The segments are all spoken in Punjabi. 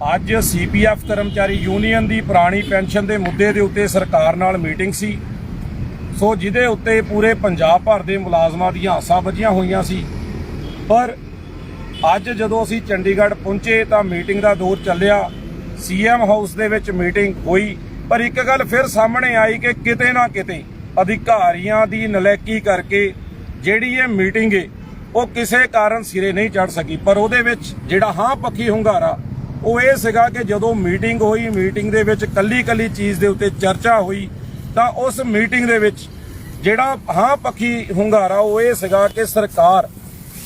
ਅੱਜ ਸੀਪੀਐਫ ਕਰਮਚਾਰੀ ਯੂਨੀਅਨ ਦੀ ਪੁਰਾਣੀ ਪੈਨਸ਼ਨ ਦੇ ਮੁੱਦੇ ਦੇ ਉੱਤੇ ਸਰਕਾਰ ਨਾਲ ਮੀਟਿੰਗ ਸੀ। ਸੋ ਜਿਹਦੇ ਉੱਤੇ ਪੂਰੇ ਪੰਜਾਬ ਭਰ ਦੇ ਮੁਲਾਜ਼ਮਾਂ ਦੀਆਂ ਆਸਾਂ ਵੱਜੀਆਂ ਹੋਈਆਂ ਸੀ। ਪਰ ਅੱਜ ਜਦੋਂ ਅਸੀਂ ਚੰਡੀਗੜ੍ਹ ਪਹੁੰਚੇ ਤਾਂ ਮੀਟਿੰਗ ਦਾ ਦੌਰ ਚੱਲਿਆ। ਸੀਐਮ ਹਾਊਸ ਦੇ ਵਿੱਚ ਮੀਟਿੰਗ ਹੋਈ। ਪਰ ਇੱਕ ਗੱਲ ਫਿਰ ਸਾਹਮਣੇ ਆਈ ਕਿ ਕਿਤੇ ਨਾ ਕਿਤੇ ਅਧਿਕਾਰੀਆਂ ਦੀ ਨਲੈਕੀ ਕਰਕੇ ਜਿਹੜੀ ਇਹ ਮੀਟਿੰਗ ਏ, ਉਹ ਕਿਸੇ ਕਾਰਨ ਸਿਰੇ ਨਹੀਂ ਚੜ ਸਕੀ। ਪਰ ਉਹਦੇ ਵਿੱਚ ਜਿਹੜਾ ਹਾਂ ਪੱਖੀ ਹੁੰਗਾਰਾ ਉਹ ਇਹ ਸੀਗਾ ਕਿ ਜਦੋਂ ਮੀਟਿੰਗ ਹੋਈ, ਮੀਟਿੰਗ ਦੇ ਵਿੱਚ ਕੱਲੀ ਕੱਲੀ ਚੀਜ਼ ਦੇ ਉੱਤੇ ਚਰਚਾ ਹੋਈ, ਤਾਂ ਉਸ ਮੀਟਿੰਗ ਦੇ ਵਿੱਚ ਜਿਹੜਾ ਹਾਂ ਪੱਖੀ ਹੁੰਗਾਰਾ, ਉਹ ਇਹ ਸੀਗਾ ਕਿ ਸਰਕਾਰ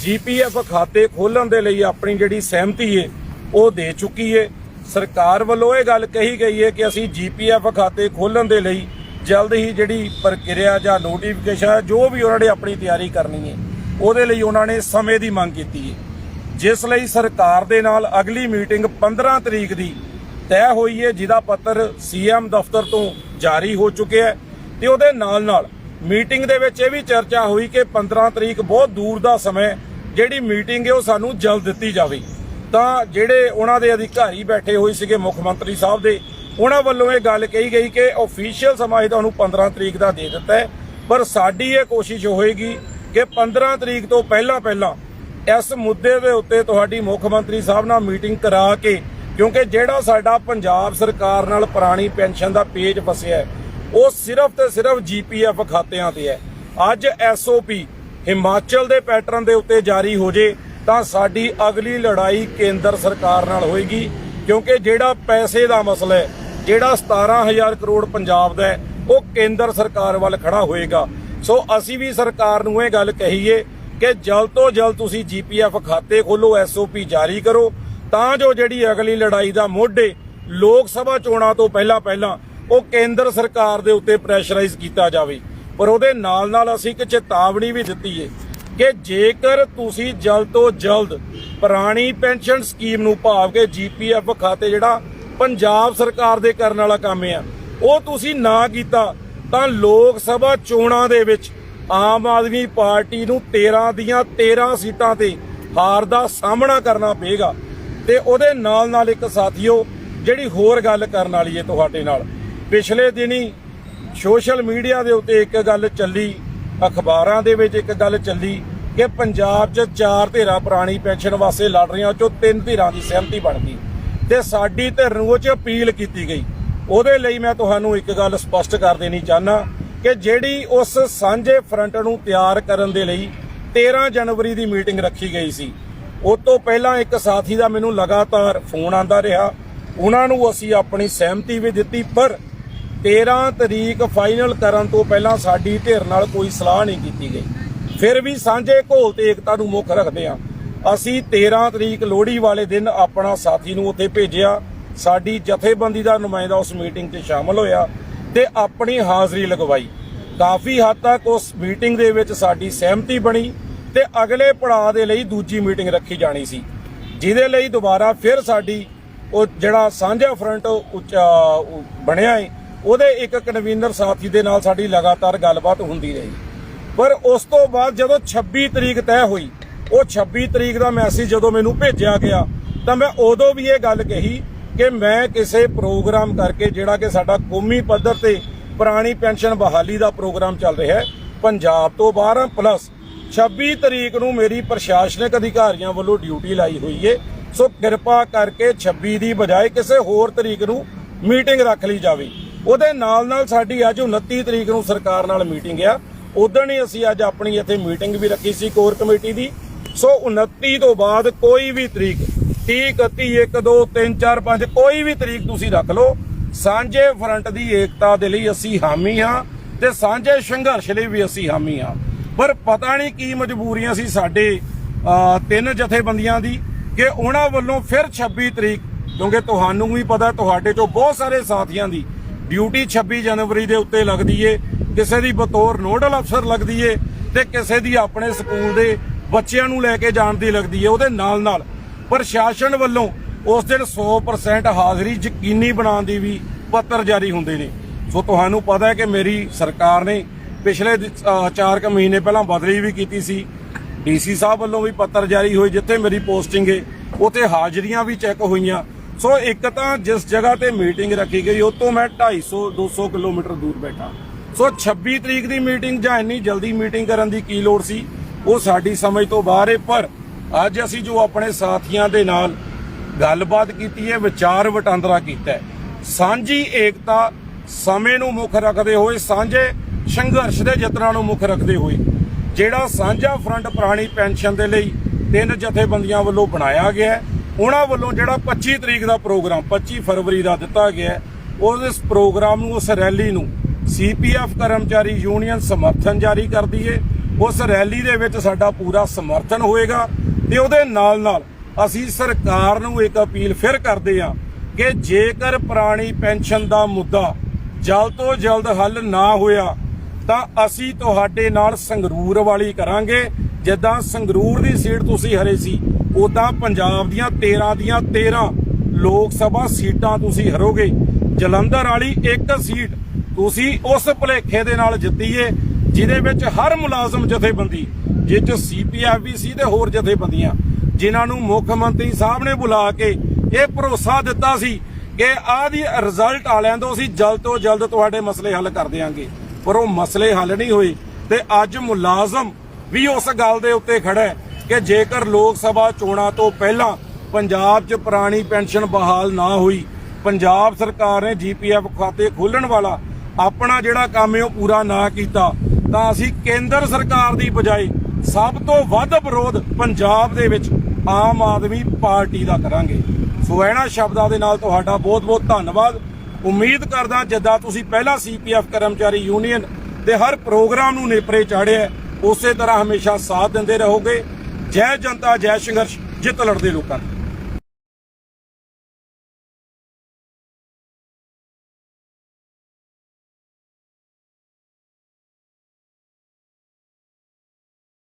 ਜੀਪੀਐਫ ਖਾਤੇ ਖੋਲਣ ਦੇ ਲਈ ਆਪਣੀ ਜਿਹੜੀ ਸਹਿਮਤੀ ਹੈ ਉਹ ਦੇ ਚੁੱਕੀ ਹੈ ਸਰਕਾਰ ਵੱਲੋਂ ਇਹ ਗੱਲ ਕਹੀ ਗਈ ਹੈ ਕਿ ਅਸੀਂ ਜੀਪੀਐਫ ਖਾਤੇ ਖੋਲਣ ਦੇ ਲਈ ਜਲਦ ਹੀ ਜਿਹੜੀ ਪ੍ਰਕਿਰਿਆ ਜਾਂ ਨੋਟੀਫਿਕੇਸ਼ਨ ਜੋ ਵੀ ਉਹਨਾਂ ਨੇ ਆਪਣੀ ਤਿਆਰੀ ਕਰਨੀ ਹੈ ਉਹਦੇ ਲਈ ਉਹਨਾਂ ਨੇ ਸਮੇਂ ਦੀ ਮੰਗ ਕੀਤੀ ਹੈ ਜਿਸ ਲਈ ਸਰਕਾਰ ਦੇ ਨਾਲ ਅਗਲੀ ਮੀਟਿੰਗ 15 ਤਰੀਕ ਦੀ ਤੈਅ ਹੋਈ ਹੈ, ਜਿਹਦਾ ਪੱਤਰ ਸੀਐਮ ਦਫ਼ਤਰ ਤੋਂ ਜਾਰੀ ਹੋ ਚੁੱਕਿਆ ਹੈ। ਤੇ ਉਹਦੇ ਨਾਲ ਨਾਲ ਮੀਟਿੰਗ ਦੇ ਵਿੱਚ ਇਹ ਵੀ ਚਰਚਾ ਹੋਈ ਕਿ 15 ਤਰੀਕ ਬਹੁਤ ਦੂਰ ਦਾ ਸਮਾਂ ਜਿਹੜੀ ਮੀਟਿੰਗ ਹੈ ਉਹ ਸਾਨੂੰ ਜਲਦ ਦਿੱਤੀ ਜਾਵੇ। ਤਾਂ ਜਿਹੜੇ ਉਹਨਾਂ ਦੇ ਅਧਿਕਾਰੀ ਬੈਠੇ ਹੋਏ ਸੀਗੇ ਮੁੱਖ ਮੰਤਰੀ ਸਾਹਿਬ ਦੇ, ਉਹਨਾਂ ਵੱਲੋਂ ਇਹ ਗੱਲ ਕਹੀ ਗਈ ਕਿ ਅਫੀਸ਼ੀਅਲ ਸਮਾਂ ਇਹ ਤੁਹਾਨੂੰ 15 ਤਰੀਕ ਦਾ ਦੇ ਦਿੱਤਾ ਹੈ। ਪਰ ਸਾਡੀ ਇਹ ਕੋਸ਼ਿਸ਼ ਹੋਏਗੀ ਕਿ 15 ਤਰੀਕ ਤੋਂ ਪਹਿਲਾਂ ਪਹਿਲਾਂ ਇਸ ਮੁੱਦੇ ਦੇ ਉੱਤੇ ਤੁਹਾਡੀ ਮੁੱਖ ਮੰਤਰੀ ਸਾਹਿਬ ਨਾਲ ਮੀਟਿੰਗ ਕਰਾ ਕੇ, ਕਿਉਂਕਿ ਜਿਹੜਾ ਸਾਡਾ ਪੰਜਾਬ ਸਰਕਾਰ ਨਾਲ ਪੁਰਾਣੀ ਪੈਨਸ਼ਨ ਦਾ ਪੇਜ ਫਸਿਆ ਹੈ, ਉਹ ਸਿਰਫ ਤੇ ਸਿਰਫ ਜੀਪੀਐਫ ਖਾਤਿਆਂ ਤੇ ਹੈ। ਅੱਜ ਐਸਓਪੀ ਹਿਮਾਚਲ ਦੇ ਪੈਟਰਨ ਦੇ ਉੱਤੇ ਜਾਰੀ ਹੋ ਜੇ, ਤਾਂ ਸਾਡੀ ਅਗਲੀ ਲੜਾਈ ਕੇਂਦਰ ਸਰਕਾਰ ਨਾਲ ਹੋਏਗੀ, ਕਿਉਂਕਿ ਜਿਹੜਾ ਪੈਸੇ ਦਾ ਮਸਲਾ ਹੈ, ਜਿਹੜਾ 17000 ਕਰੋੜ ਪੰਜਾਬ ਦਾ ਹੈ, ਉਹ ਕੇਂਦਰ ਸਰਕਾਰ ਵੱਲ ਖੜਾ ਹੋਏਗਾ। ਸੋ ਅਸੀਂ ਵੀ ਸਰਕਾਰ ਨੂੰ ਇਹ ਗੱਲ ਕਹੀਏ ਕਿ ਜਲਦ ਤੋਂ ਜਲਦ ਤੁਸੀਂ ਜੀਪੀਐਫ ਖਾਤੇ ਖੋਲੋ ਐਸਓਪੀ ਜਾਰੀ ਕਰੋ, ਤਾਂ ਜੋ ਜਿਹੜੀ ਅਗਲੀ ਲੜਾਈ ਦਾ ਮੋਢੇ ਲੋਕ ਸਭਾ ਚੋਣਾਂ ਤੋਂ ਪਹਿਲਾਂ ਪਹਿਲਾਂ ਉਹ ਕੇਂਦਰ ਸਰਕਾਰ ਦੇ ਉੱਤੇ ਪ੍ਰੈਸ਼ਰਾਈਜ਼ ਕੀਤਾ ਜਾਵੇ। ਪਰ ਉਹਦੇ ਨਾਲ ਨਾਲ ਅਸੀਂ ਇੱਕ ਚੇਤਾਵਨੀ ਵੀ ਦਿੱਤੀ ਹੈ ਕਿ ਜੇਕਰ ਤੁਸੀਂ ਜਲਦ ਤੋਂ ਜਲਦ ਪੁਰਾਣੀ ਪੈਨਸ਼ਨ ਸਕੀਮ ਨੂੰ ਭਾਵ ਕਿ ਜੀਪੀਐਫ ਖਾਤੇ ਜਿਹੜਾ ਪੰਜਾਬ ਸਰਕਾਰ ਦੇ ਕਰਨ ਵਾਲਾ ਕੰਮ ਆ, ਉਹ ਤੁਸੀਂ ਨਾ ਕੀਤਾ, ਤਾਂ ਲੋਕ ਸਭਾ ਚੋਣਾਂ ਦੇ ਵਿੱਚ ਆਮ ਆਦਮੀ ਪਾਰਟੀ ਨੂੰ 13 ਦੀਆਂ 13 ਸੀਟਾਂ ਤੇ ਹਾਰ ਦਾ ਸਾਹਮਣਾ ਕਰਨਾ ਪਏਗਾ। ਤੇ ਉਹਦੇ ਨਾਲ ਨਾਲ ਇੱਕ ਸਾਥੀਓ, ਜਿਹੜੀ ਹੋਰ ਗੱਲ ਕਰਨ ਵਾਲੀ ਹੈ ਤੁਹਾਡੇ ਨਾਲ। ਪਿਛਲੇ ਦਿਨੀ ਸੋਸ਼ਲ ਮੀਡੀਆ ਦੇ ਉੱਤੇ ਇੱਕ ਗੱਲ ਚੱਲੀ, ਅਖਬਾਰਾਂ ਦੇ ਵਿੱਚ ਇੱਕ ਗੱਲ ਚੱਲੀ ਕਿ ਪੰਜਾਬ 'ਚ ਚਾਰ ਧਿਰਾਂ ਪੁਰਾਣੀ ਪੈਨਸ਼ਨ ਵਾਸਤੇ ਲੜ ਰਹੀਆਂ ਉਹ 'ਚੋਂ ਤਿੰਨ ਧਿਰਾਂ ਦੀ ਸਹਿਮਤੀ ਬਣ ਗਈ। ਤੇ ਸਾਡੀ ਧਿਰ ਨੂੰ ਉਹ 'ਚ ਅਪੀਲ ਕੀਤੀ ਗਈ। ਉਹਦੇ ਲਈ ਮੈਂ ਤੁਹਾਨੂੰ ਇੱਕ ਗੱਲ ਸਪਸ਼ਟ ਕਰ ਦੇਣੀ ਚਾਹਨਾ ਕਿ ਜਿਹੜੀ ਉਸ ਸਾਂਝੇ ਫਰੰਟ ਨੂੰ ਤਿਆਰ ਕਰਨ ਦੇ ਲਈ 13 ਜਨਵਰੀ ਦੀ ਮੀਟਿੰਗ ਰੱਖੀ ਗਈ ਸੀ। ਉਸ ਤੋਂ ਪਹਿਲਾਂ ਇੱਕ ਸਾਥੀ ਦਾ ਮੈਨੂੰ ਲਗਾਤਾਰ ਫੋਨ ਆਂਦਾ ਰਿਹਾ। ਉਹਨਾਂ ਨੂੰ ਅਸੀਂ ਆਪਣੀ ਸਹਿਮਤੀ ਵੀ ਦਿੱਤੀ, ਪਰ 13 ਤਰੀਕ ਫਾਈਨਲ ਕਰਨ ਤੋਂ ਪਹਿਲਾਂ ਸਾਡੀ ਧਿਰ ਨਾਲ ਕੋਈ ਸਲਾਹ ਨਹੀਂ ਕੀਤੀ ਗਈ। ਫਿਰ ਵੀ ਸਾਂਝੇ ਘੋਲ ਤੇ ਏਕਤਾ ਨੂੰ ਮੁੱਖ ਰੱਖਦੇ ਹਾਂ। ਅਸੀਂ 13 ਤਰੀਕ ਲੋਹੜੀ ਵਾਲੇ ਦਿਨ ਆਪਣਾ ਸਾਥੀ ਨੂੰ ਉੱਥੇ ਭੇਜਿਆ। ਸਾਡੀ ਜਥੇਬੰਦੀ ਦਾ ਨੁਮਾਇੰਦਾ ਉਸ ਮੀਟਿੰਗ 'ਚ ਸ਼ਾਮਲ ਹੋਇਆ। ਤੇ ਆਪਣੀ ਹਾਜ਼ਰੀ ਲਗਵਾਈ। ਕਾਫੀ ਹੱਦ ਤੱਕ ਉਸ ਮੀਟਿੰਗ ਦੇ ਵਿੱਚ ਸਾਡੀ ਸਹਿਮਤੀ ਬਣੀ ਤੇ ਅਗਲੇ ਪੜਾਅ ਦੇ ਲਈ ਦੂਜੀ ਮੀਟਿੰਗ ਰੱਖੀ ਜਾਣੀ ਸੀ, ਜਿਹਦੇ ਲਈ ਦੁਬਾਰਾ ਫਿਰ ਸਾਡੀ ਉਹ ਜਿਹੜਾ ਸਾਂਝਾ ਫਰੰਟ ਉੱਚਾ ਬਣਿਆ ਹੈ ਉਹਦੇ ਇੱਕ ਕਨਵੀਨਰ ਸਾਥੀ ਦੇ ਨਾਲ ਸਾਡੀ ਲਗਾਤਾਰ ਗੱਲਬਾਤ ਹੁੰਦੀ ਰਹੀ। ਪਰ ਉਸ ਤੋਂ ਬਾਅਦ ਜਦੋਂ 26 ਤਰੀਕ ਤੈਅ ਹੋਈ, ਉਹ 26 ਤਰੀਕ ਦਾ ਮੈਸੇਜ ਜਦੋਂ ਮੈਨੂੰ ਭੇਜਿਆ ਗਿਆ, ਤਾਂ ਮੈਂ ਉਦੋਂ ਵੀ ਇਹ ਗੱਲ ਕਹੀ ਕਿ ਮੈਂ ਕਿਸੇ ਪ੍ਰੋਗਰਾਮ ਕਰਕੇ ਜਿਹੜਾ ਕਿ ਸਾਡਾ ਕੌਮੀ ਪੱਧਰ ਤੇ ਪੁਰਾਣੀ ਪੈਨਸ਼ਨ ਬਹਾਲੀ ਦਾ ਪ੍ਰੋਗਰਾਮ ਚੱਲ ਰਿਹਾ ਹੈ, ਪੰਜਾਬ ਤੋਂ ਬਾਹਰ ਪਲੱਸ 26 ਤਰੀਕ ਨੂੰ ਮੇਰੀ ਪ੍ਰਸ਼ਾਸਨਿਕ ਅਧਿਕਾਰੀਆਂ ਵੱਲੋਂ ਡਿਊਟੀ ਲਾਈ ਹੋਈ ਏ। ਸੋ ਕਿਰਪਾ ਕਰਕੇ 26 ਦੀ ਬਜਾਏ ਕਿਸੇ ਹੋਰ ਤਰੀਕ ਨੂੰ ਮੀਟਿੰਗ ਰੱਖ ਲਈ ਜਾਵੇ। ਉਹਦੇ ਨਾਲ ਨਾਲ ਸਾਡੀ ਅੱਜ 29 ਤਰੀਕ ਨੂੰ ਸਰਕਾਰ ਨਾਲ ਮੀਟਿੰਗ ਆ। ਉਦੋਂ ਹੀ ਅਸੀਂ ਅੱਜ ਆਪਣੀ ਇੱਥੇ ਮੀਟਿੰਗ ਵੀ ਰੱਖੀ ਸੀ ਕੋਰ ਕਮੇਟੀ ਦੀ। ਸੋ 29 ਤੋਂ ਬਾਅਦ ਕੋਈ ਵੀ ਤਰੀਕ 30 31 1 2 3 4 5 ਕੋਈ ਵੀ ਤਰੀਕ ਤੁਸੀਂ ਰੱਖ ਲਓ। ਸਾਂਝੇ ਫਰੰਟ ਦੀ ਏਕਤਾ ਦੇ ਲਈ ਅਸੀਂ ਹਾਮੀ ਹਾਂ ਤੇ ਸਾਂਝੇ ਸੰਘਰਸ਼ ਲਈ ਵੀ ਅਸੀਂ ਹਾਮੀ ਹਾਂ। ਪਰ ਪਤਾ ਨਹੀਂ ਕੀ ਮਜਬੂਰੀਆਂ ਸੀ ਸਾਡੇ ਤਿੰਨ ਜਥੇਬੰਦੀਆਂ ਦੀ ਕਿ ਉਹਨਾਂ ਵੱਲੋਂ ਫਿਰ 26 ਤਰੀਕ, ਕਿਉਂਕਿ ਤੁਹਾਨੂੰ ਵੀ ਪਤਾ ਤੁਹਾਡੇ ਚੋਂ ਬਹੁਤ ਸਾਰੇ ਸਾਥੀਆਂ ਦੀ ਡਿਊਟੀ 26 ਜਨਵਰੀ ਦੇ ਉੱਤੇ ਲੱਗਦੀ ਏ, ਕਿਸੇ ਦੀ ਬਤੌਰ ਨੋਡਲ ਅਫਸਰ ਲੱਗਦੀ ਏ ਤੇ ਕਿਸੇ ਦੀ ਆਪਣੇ ਸਕੂਲ ਦੇ ਬੱਚਿਆਂ ਨੂੰ ਲੈ ਕੇ ਜਾਣ ਦੀ ਲੱਗਦੀ ਏ, ਉਹਦੇ ਨਾਲ ਨਾਲ ਪ੍ਰਸ਼ਾਸਨ ਵੱਲੋਂ ਉਸ ਦਿਨ 100% ਹਾਜ਼ਰੀ ਯਕੀਨੀ ਬਣਾਉਣ ਦੀ ਵੀ ਪੱਤਰ ਜਾਰੀ ਹੁੰਦੇ ਨੇ। ਸੋ ਤੁਹਾਨੂੰ ਪਤਾ ਹੈ ਕਿ ਮੇਰੀ ਸਰਕਾਰ ਨੇ ਪਿਛਲੇ 4 ਕੁ ਮਹੀਨੇ ਪਹਿਲਾਂ ਬਦਲੀ ਵੀ ਕੀਤੀ ਸੀ। ਡੀਸੀ ਸਾਹਿਬ ਵੱਲੋਂ ਵੀ ਪੱਤਰ ਜਾਰੀ ਹੋਈ ਜਿੱਥੇ ਮੇਰੀ ਪੋਸਟਿੰਗ ਹੈ ਉੱਥੇ ਹਾਜ਼ਰੀਆਂ ਵੀ ਚੈੱਕ ਹੋਈਆਂ। ਸੋ ਇੱਕ ਤਾਂ ਜਿਸ ਜਗ੍ਹਾ ਤੇ ਮੀਟਿੰਗ ਰੱਖੀ ਗਈ ਉਹ ਤੋਂ ਮੈਂ 250 200 ਕਿਲੋਮੀਟਰ ਦੂਰ ਬੈਠਾ। ਸੋ 26 ਤਰੀਕ ਦੀ ਮੀਟਿੰਗ ਜਾਂ ਇੰਨੀ ਜਲਦੀ ਮੀਟਿੰਗ ਕਰਨ ਦੀ ਕੀ ਲੋੜ ਸੀ, ਉਹ ਸਾਡੀ ਸਮਝ ਤੋਂ ਬਾਹਰ ਹੈ ਪਰ ਅੱਜ ਅਸੀਂ ਜੋ ਆਪਣੇ ਸਾਥੀਆਂ ਦੇ ਨਾਲ ਗੱਲਬਾਤ ਕੀਤੀ ਹੈ, ਵਿਚਾਰ ਵਟਾਂਦਰਾ ਕੀਤਾ ਹੈ। ਸਾਂਝੀ ਏਕਤਾ ਸਮੇਂ ਨੂੰ ਮੁੱਖ ਰੱਖਦੇ ਹੋਏ, ਸਾਂਝੇ ਸੰਘਰਸ਼ ਦੇ ਯਤਨਾਂ ਨੂੰ ਮੁੱਖ ਰੱਖਦੇ ਹੋਏ, ਜਿਹੜਾ ਸਾਂਝਾ ਫਰੰਟ ਪੁਰਾਣੀ ਪੈਨਸ਼ਨ ਦੇ ਲਈ ਤਿੰਨ ਜਥੇਬੰਦੀਆਂ ਵੱਲੋਂ ਬਣਾਇਆ ਗਿਆ ਉਹਨਾਂ ਵੱਲੋਂ ਜਿਹੜਾ 25 ਤਰੀਕ ਦਾ ਪ੍ਰੋਗਰਾਮ 25 ਫਰਵਰੀ ਦਾ ਦਿੱਤਾ ਗਿਆ ਉਸ ਪ੍ਰੋਗਰਾਮ ਨੂੰ, ਉਸ ਰੈਲੀ ਨੂੰ ਸੀਪੀਐਫ ਕਰਮਚਾਰੀ ਯੂਨੀਅਨ ਸਮਰਥਨ ਜਾਰੀ ਕਰਦੀ ਏ ਉਸ ਰੈਲੀ ਦੇ ਵਿੱਚ ਸਾਡਾ ਪੂਰਾ ਸਮਰਥਨ ਹੋਏਗਾ ਤੇ ਉਹਦੇ ਨਾਲ ਨਾਲ ਅਸੀਂ ਸਰਕਾਰ ਨੂੰ ਇੱਕ ਅਪੀਲ ਫਿਰ ਕਰਦੇ ਹਾਂ ਕਿ ਜੇਕਰ ਪੁਰਾਣੀ ਪੈਨਸ਼ਨ ਦਾ ਮੁੱਦਾ ਜਲਦ ਤੋਂ ਜਲਦ ਹੱਲ ਨਾ ਹੋਇਆ, ਤਾਂ ਅਸੀਂ ਤੁਹਾਡੇ ਨਾਲ ਸੰਗਰੂਰ ਵਾਲੀ ਕਰਾਂਗੇ। ਜਿੱਦਾਂ ਸੰਗਰੂਰ ਦੀ ਸੀਟ ਤੁਸੀਂ ਹਰੇ ਸੀ ਉਦਾਂ ਪੰਜਾਬ ਦੀਆਂ 13 ਦੀਆਂ 13 ਲੋਕ ਸਭਾ ਸੀਟਾਂ ਤੁਸੀਂ ਹਰੋਗੇ। ਜਲੰਧਰ ਵਾਲੀ ਇੱਕ ਸੀਟ ਤੁਸੀਂ ਉਸ ਭੁਲੇਖੇ ਦੇ ਨਾਲ ਜਿੱਤੀਏ। ਜਿਹਦੇ ਵਿੱਚ ਹਰ ਮੁਲਾਜ਼ਮ ਜਥੇਬੰਦੀ ਜਿਸ ਚ ਸੀਪੀਐਫ ਵੀ ਸੀ ਤੇ ਹੋਰ ਜਥੇਬੰਦੀਆਂ, ਜਿਨ੍ਹਾਂ ਨੂੰ ਮੁੱਖ ਮੰਤਰੀ ਸਾਹਿਬ ਨੇ ਬੁਲਾ ਕੇ ਇਹ ਭਰੋਸਾ ਦਿੱਤਾ ਸੀ ਕਿ ਆਹ ਦੀ ਰਿਜ਼ਲਟ ਆ ਤੋਂ ਅਸੀਂ ਜਲਦ ਤੋਂ ਜਲਦ ਤੁਹਾਡੇ ਮਸਲੇ ਹੱਲ ਕਰ ਦੇਵਾਂਗੇ ਪਰ ਉਹ ਮਸਲੇ ਹੱਲ ਨਹੀਂ ਹੋਏ ਤੇ ਅੱਜ ਮੁਲਾਜ਼ਮ ਵੀ ਉਸ ਗੱਲ ਦੇ ਉੱਤੇ ਖੜਾ ਹੈ ਕਿ ਜੇਕਰ ਲੋਕ ਸਭਾ ਚੋਣਾਂ ਤੋਂ ਪਹਿਲਾਂ ਪੰਜਾਬ 'ਚ ਪੁਰਾਣੀ ਪੈਨਸ਼ਨ ਬਹਾਲ ਨਾ ਹੋਈ, ਪੰਜਾਬ ਸਰਕਾਰ ਨੇ ਜੀਪੀਐਫ ਖਾਤੇ ਖੋਲਣ ਵਾਲਾ ਆਪਣਾ ਜਿਹੜਾ ਕੰਮ ਹੈ ਉਹ ਪੂਰਾ ਨਾ ਕੀਤਾ ਤਾਂ ਅਸੀਂ ਕੇਂਦਰ ਸਰਕਾਰ ਦੀ ਬਜਾਏ ਸਭ ਤੋਂ ਵੱਧ ਵਿਰੋਧ ਪੰਜਾਬ ਦੇ ਵਿੱਚ ਆਮ ਆਦਮੀ ਪਾਰਟੀ ਦਾ ਕਰਾਂਗੇ। ਸੋ ਇਹਨਾਂ ਸ਼ਬਦਾਂ ਦੇ ਨਾਲ ਤੁਹਾਡਾ ਬਹੁਤ-ਬਹੁਤ ਧੰਨਵਾਦ। ਉਮੀਦ ਕਰਦਾ ਜਿੱਦਾਂ ਤੁਸੀਂ ਪਹਿਲਾਂ ਸੀਪੀਐਫ ਕਰਮਚਾਰੀ ਯੂਨੀਅਨ ਦੇ ਹਰ ਪ੍ਰੋਗਰਾਮ ਨੂੰ ਨੇਪਰੇ ਚਾੜਿਆ ਉਸੇ ਤਰ੍ਹਾਂ ਹਮੇਸ਼ਾ ਸਾਥ ਦਿੰਦੇ ਰਹੋਗੇ। ਜੈ ਜਨਤਾ, ਜੈ ਸੰਘਰਸ਼, ਜਿੱਤ ਲੜਦੇ ਲੋਕਾਂ ਦੀ।